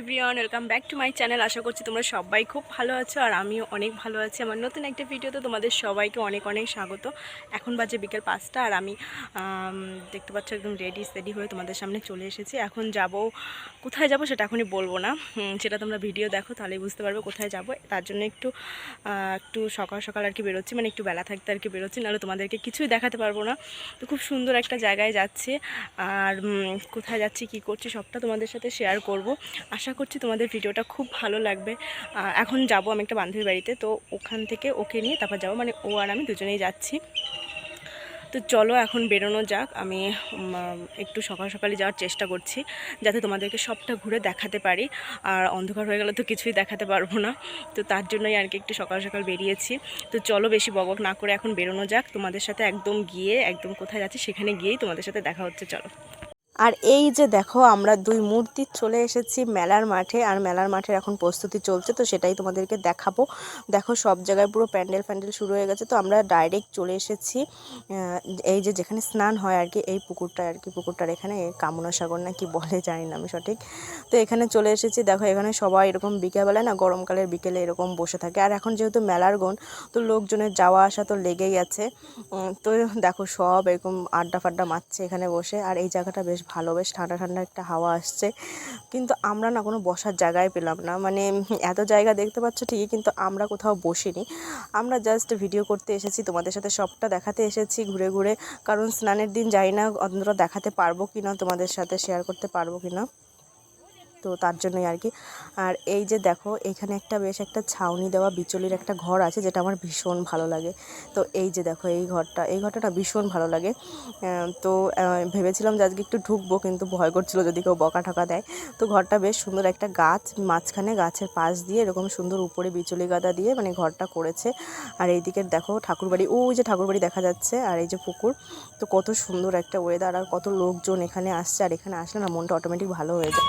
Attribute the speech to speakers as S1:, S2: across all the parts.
S1: Everyone, welcome back to my channel. আশা করছি তোমরা সবাই খুব ভালো আছো আর আমিও অনেক ভালো আছি। আমার নতুন একটা ভিডিওতে তোমাদের সবাইকে অনেক অনেক স্বাগত। এখন বাজে বিকেল পাঁচটা আর আমি দেখতে পাচ্ছ একদম রেডি স্টেডি হয়ে তোমাদের সামনে চলে এসেছি। এখন যাব, কোথায় যাব সেটা এখনই বলব না। সেটা তোমরা ভিডিও দেখো তাহলেই বুঝতে পারবে কোথায় যাব। তার জন্য একটু একটু সকাল সকাল আর কি বেরোচ্ছি মানে একটু বেলা থাকতে আর কি বেরোচ্ছি, নাহলে তোমাদেরকে কিছুই দেখাতে পারব না। তো খুব সুন্দর একটা জায়গায় যাচ্ছে আর কোথায় যাচ্ছি, কি করছি সবটা তোমাদের সাথে শেয়ার করব। আশা করছি তোমাদের ভিডিওটা খুব ভালো লাগবে। এখন যাব আমি একটা বান্ধবীর বাড়িতে, তো ওখান থেকে ওকে নিয়ে তারপর যাব। মানে ও আর আমি দুজনেই যাচ্ছি। তো চলো এখন বেরোনো যাক। আমি একটু সকাল সকালে যাওয়ার চেষ্টা করছি, যাতে তোমাদেরকে সবটা ঘুরে দেখাতে পারি। আর অন্ধকার হয়ে গেলে তো কিছুই দেখাতে পারব না। তো তার জন্যই আর কি একটু সকাল সকাল বেরিয়েছি। তো চলো বেশি বকবক না করে এখন বেরোনো যাক। তোমাদের সাথে একদম গিয়ে, একদম কোথায় যাচ্ছি সেখানে গিয়েই তোমাদের সাথে দেখা হচ্ছে, চলো। আর এই যে দেখো, আমরা দুই মূর্তি চলে এসেছি মেলার মাঠে, আর মেলার মাঠের এখন প্রস্তুতি চলছে, তো সেটাই তোমাদেরকে দেখাবো। দেখো, সব জায়গায় পুরো প্যান্ডেল ফ্যান্ডেল শুরু হয়ে গেছে, তো আমরা ডাইরেক্ট চলে এসেছি এই যে যেখানে স্নান হয় আর কি, এই পুকুরটা আর কি, পুকুরটার এখানে কামনা সাগর না কি বলে জানি না আমি সঠিক। তো এখানে চলে এসেছি, দেখো, এখানে সবাই এরকম বিকেলবেলায় না গরমকালের বিকেলে এরকম বসে থাকে, আর এখন যেহেতু মেলার গন তো লোকজনের যাওয়া আসা তো লেগেই আছে তো দেখো, সব এরকম আড্ডা ফাড্ডা মারছে এখানে বসে, আর এই জায়গাটা বেশ ভালো বেশ ঠান্ডা ঠান্ডা একটা হাওয়া আসছে। কিন্তু আমরা না কোনো বসার জায়গায় পেলাম না। মানে এত জায়গা দেখতে পাচ্ছ ঠিকই, কিন্তু আমরা কোথাও বসিনি। আমরা জাস্ট ভিডিও করতে এসেছি, তোমাদের সাথে সবটা দেখাতে এসেছি ঘুরে ঘুরে। কারণ স্নানের দিন যাই না অন্তত দেখাতে পারব কি না তোমাদের সাথে শেয়ার করতে পারব কি না তো তার জন্যই আর কি আর এই যে দেখো, এখানে একটা বেশ একটা ছাউনি দেওয়া বিচলির একটা ঘর আছে, যেটা আমার ভীষণ ভালো লাগে। তো এই যে দেখো, এই ঘরটা এই ঘরটা ভীষণ ভালো লাগে। তো ভেবেছিলাম যে আজকে একটু ঢুকবো, কিন্তু ভয় করছিল যদি কেউ বকা ঠকা দেয়। তো ঘরটা বেশ সুন্দর একটা গাছ, মাঝখানে গাছের পাশ দিয়ে এরকম সুন্দর উপরে বিচলি গাদা দিয়ে মানে ঘরটা করেছে। আর এইদিকে দেখো, ঠাকুরবাড়ি, ওই যে ঠাকুরবাড়ি দেখা যাচ্ছে, আর এই যে পুকুর। তো কত সুন্দর একটা ওয়েদার আর কত লোকজন এখানে আসছে, আর এখানে আসলে না মনটা অটোমেটিক ভালো হয়ে যায়।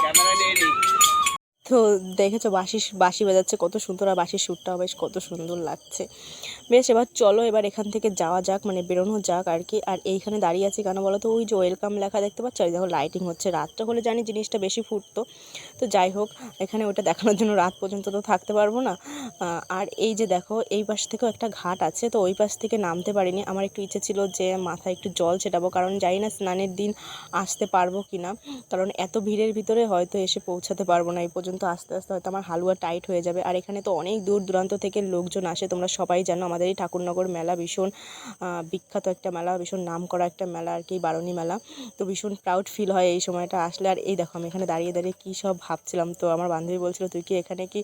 S1: ক্যামেরা নিয়ে নিই তো দেখেছ বাঁশি বাঁশি বাজাচ্ছে, কত সুন্দর, আর বাঁশির সুরটাও বেশ কত সুন্দর লাগছে। বেশ, এবার চলো এবার এখান থেকে যাওয়া যাক মানে বেরোনো যাক আর কি। আর এইখানে দাঁড়িয়ে আছি কেন বলো তো? ওই যে ওয়েলকাম লেখা দেখতে পাচ্ছ? আর দেখো লাইটিং হচ্ছে রাতটা হলে জানি জিনিসটা বেশি ফুটতো। তো যাই হোক, এখানে ওটা দেখানোর জন্য রাত পর্যন্ত তো থাকতে পারব না। আর এই যে দেখো, এই পাশ থেকেও একটা ঘাট আছে, তো ওই পাশ থেকে নামতে পারিনি। আমার একটু ইচ্ছে ছিল যে মাথায় একটু জল ছেটাবো, কারণ জানি না স্নানের দিন আসতে পারব কি না কারণ এত ভিড়ের ভিতরে হয়তো এসে পৌঁছাতে পারব না এই পর্যন্ত। আস্তে আস্তে হয়তো আমার হালুয়া টাইট হয়ে যাবে। আর এখানে তো অনেক দূর দূরান্ত থেকে লোকজন আসে, তোমরা সবাই জানো আমাদের এই ঠাকুরনগর মেলা ভীষণ বিখ্যাত একটা মেলা, ভীষণ নাম করা একটা মেলা আর কি, বারণী মেলা। তো ভীষণ প্রাউড ফিল হয় এই সময়টা আসলে। আর এই দেখো, আমি এখানে দাঁড়িয়ে দাঁড়িয়ে কী সব ভাবছিলাম। তো আমার বান্ধবী বলছিল, তুই কি এখানে কি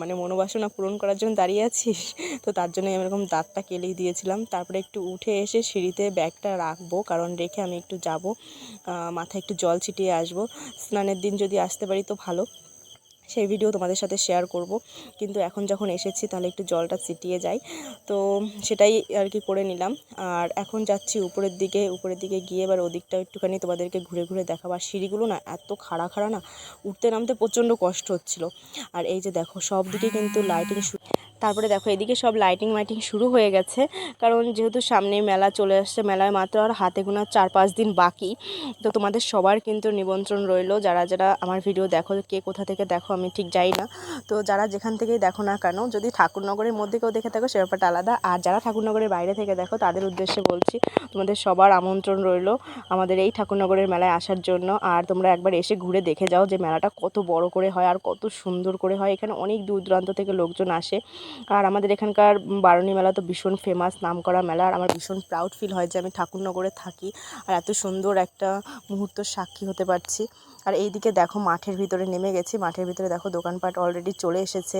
S1: মানে মনোবাসনা পূরণ করার জন্য দাঁড়িয়ে আছিস? তো তার জন্য আমি এরকম দাঁতটা কেলেই দিয়েছিলাম। তারপরে একটু উঠে এসে সিঁড়িতে ব্যাগটা রাখব, কারণ রেখে আমি একটু যাব মাথায় একটু জল ছিটিয়ে আসব। স্নানের দিন যদি আসতে পারি তো ভালো। সেই ভিডিও তোমাদের সাথে শেয়ার করব। কিন্তু এখন যখন এসেছি, তাহলে একটু জলটা ছিটিয়ে যায় তো সেটাই আর কি করে নিলাম। আর এখন যাচ্ছি উপরের দিকে উপরের দিকে গিয়ে এবার ওদিকটা একটুখানি তোমাদেরকে ঘুরে ঘুরে দেখাবো। আর সিঁড়িগুলো না এত খাড়া খাড়া না, উঠতে নামতে প্রচণ্ড কষ্ট হচ্ছিল। আর এই যে দেখো সব দিকে কিন্তু লাইটিং তারপরে দেখো এদিকে সব লাইটিং মাইটিং শুরু হয়ে গেছে। কারণ যেহেতু সামনে মেলা চলে আসছে, মেলায় মাত্র আর হাতে গোনা চার পাঁচ দিন বাকি। তো তোমাদের সবার কিন্তু নিমন্ত্রণ রইল। যারা যারা আমার ভিডিও দেখো, কে কোথা থেকে দেখো আমি ঠিক যাই না। তো যারা যেখান থেকেই দেখো না কেন, যদি ঠাকুরনগরের মধ্যে কেউ দেখে থাকো, সে ব্যাপারটা আলাদা। আর যারা ঠাকুরনগরের বাইরে থেকে দেখো, তাদের উদ্দেশ্যে বলছি, তোমাদের সবার আমন্ত্রণ রইল আমাদের এই ঠাকুরনগরের মেলায় আসার জন্য। আর তোমরা একবার এসে ঘুরে দেখে যাও যে মেলাটা কত বড় করে হয় আর কত সুন্দর করে হয়। এখানে অনেক দূর দূরান্ত থেকে লোকজন আসে। আর আমাদের এখানকার বারণী মেলা তো ভীষণ ফেমাস নাম করা মেলা। আর আমার ভীষণ প্রাউড ফিল হয় যে আমি ঠাকুরনগরে থাকি। আর এত সুন্দর একটা মুহূর্ত সাক্ষী হতে পারছি। আর এইদিকে দেখো মাঠের ভিতরে নেমে গেছি। মাঠের ভিতরে দেখো দোকানপাট অলরেডি চলে এসেছে।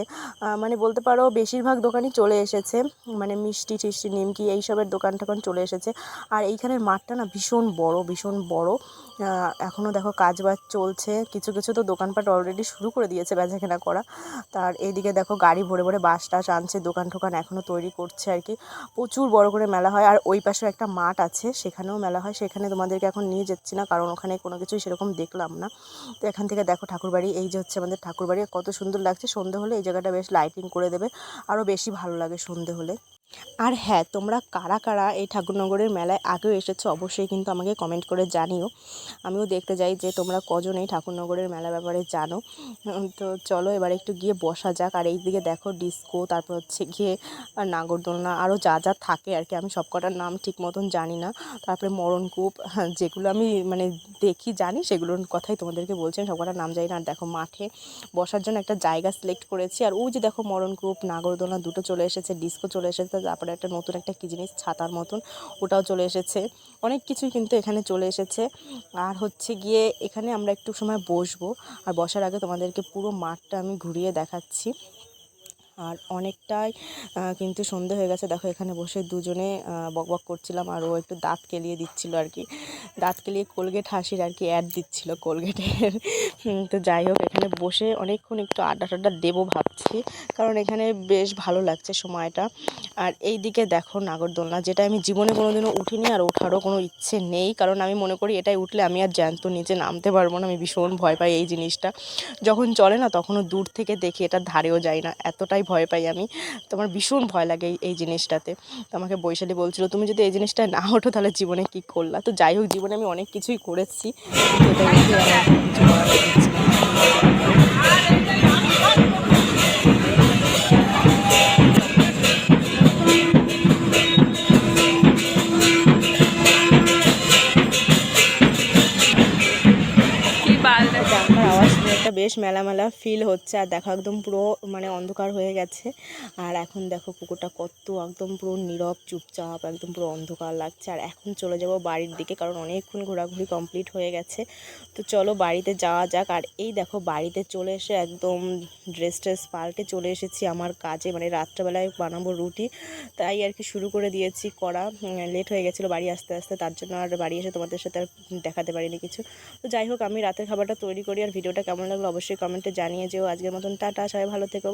S1: মানে বলতে পারো বেশিরভাগ দোকানই চলে এসেছে। মানে মিষ্টি টিষ্টি, নিমকি এইসবের দোকান টোকান চলে এসেছে। আর এইখানের মাঠটা না ভীষণ বড় ভীষণ বড়। এখনও দেখো কাজ বাজ চলছে। কিছু কিছু তো দোকানপাট অলরেডি শুরু করে দিয়েছে বেচাকেনা করা। তার এইদিকে দেখো গাড়ি ভরে ভরে বাস টাস আনছে, দোকান টোকান এখনও তৈরি করছে আর কি। প্রচুর বড় করে মেলা হয়। আর ওই পাশে একটা মাঠ আছে, সেখানেও মেলা হয়। সেখানে তোমাদেরকে এখন নিয়ে যাচ্ছি না, কারণ ওখানে কোনো কিছুই সেরকম দেখলাম না। তো এখান থেকে দেখো ঠাকুরবাড়ি, এই যে হচ্ছে আমাদের ঠাকুরবাড়ি, কত সুন্দর লাগছে। সন্ধে হলে এই জায়গাটা বেশ লাইটিং করে দেবে। আরও বেশি ভালো লাগে সন্ধে হলে। আর হ্যাঁ তোমরা কারা কারা এই ঠাকুরনগরের মেলায় আগেও এসেছ অবশ্যই কিন্তু আমাকে কমেন্ট করে জানিও। আমিও দেখতে যাই যে তোমরা কজন এই ঠাকুরনগরের মেলা ব্যাপারে জানো। তো চলো এবার একটু গিয়ে বসা যাক। আর এইদিকে দেখো ডিস্কো তারপর হচ্ছে গিয়ে নাগরদোলনা আরও যা যা থাকে আর কি। আমি সব কটার নাম ঠিক মতন জানি না। তারপরে মরণকূপ হ্যাঁ, যেগুলো আমি মানে দেখি জানি সেগুলোর কথাই তোমাদেরকে বলছি। আমি সব কটার নাম জানি না। আর দেখো মাঠে বসার জন্য একটা জায়গা সিলেক্ট করেছি। আর ওই যে দেখো মরণকূপ নাগরদোলনা দুটো চলে এসেছে ডিস্কো চলে এসেছে। তারপরে একটা নতুন একটা কী জিনিস, ছাতার মতন, ওটাও চলে এসেছে। অনেক কিছুই কিন্তু এখানে চলে এসেছে। আর হচ্ছে গিয়ে এখানে আমরা একটু সময় বসবো। আর বসার আগে তোমাদেরকে পুরো মাঠটা আমি ঘুরিয়ে দেখাচ্ছি। আর অনেকটাই কিন্তু সন্ধে হয়ে গেছে। দেখো এখানে বসে দুজনে বক বকবক করছিলাম আর ও একটু দাঁত কেলিয়ে দিচ্ছিল আর কি। দাঁত কেলিয়ে কোলগেট হাসির আর কি অ্যাড দিচ্ছিল কোলগেটের। তো যাই হোক, এখানে বসে অনেকক্ষণ একটু আড্ডা টাড্ডা দেবো ভাবছি, কারণ এখানে বেশ ভালো লাগছে সময়টা। আর এই দিকে দেখো নাগরদোলনা, যেটা আমি জীবনে কোনোদিনও উঠিনি আর ওঠারও কোনো ইচ্ছে নেই, কারণ আমি মনে করি এটাই উঠলে আমি আর জ্যান্ত নিচে নামতে পারব না, আমি ভীষণ ভয় পাই এই জিনিসটা। যখন চলে না, তখনও দূর থেকে দেখি এটার ধারেও যাই না, এতটাই ভয় পাই আমি। তো আমার ভীষণ ভয় লাগে এই জিনিসটাতে। তো আমাকে বৈশালী বলছিল, তুমি যদি এই জিনিসটা না ওঠো, তাহলে জীবনে কী করলা? তো যাই হোক, জীবনে আমি অনেক কিছুই করেছি। বেশ মেলা মেলা ফিল হচ্ছে আর দেখো একদম পুরো মানে অন্ধকার হয়ে গেছে। আর এখন দেখো পুকুরটা কত একদম পুরো নীরব, চুপচাপ, একদম পুরো অন্ধকার লাগছে। আর এখন চলে যাব বাড়ির দিকে কারণ অনেকক্ষণ ঘোরাঘুরি কমপ্লিট হয়ে গেছে। তো চলো বাড়িতে যাওয়া যাক। আর এই দেখো বাড়িতে চলে এসে একদম ড্রেস ট্রেস পাল্টে চলে এসেছি আমার কাজে। মানে রাত্রেবেলায় বানাবো রুটি। তাই আর কি শুরু করে দিয়েছি করা। লেট হয়ে গেছিল বাড়ি আসতে আসতে। তার জন্য আর বাড়ি এসে তোমাদের সাথে আর দেখাতে পারিনি কিছু। তো যাই হোক, আমি রাতের খাবারটা তৈরি করি। আর ভিডিওটা কেমন লাগল অবশ্যই কমেন্টে জানিয়ে যেও। আজকের মতন টাটা সবাই ভালো থেকো।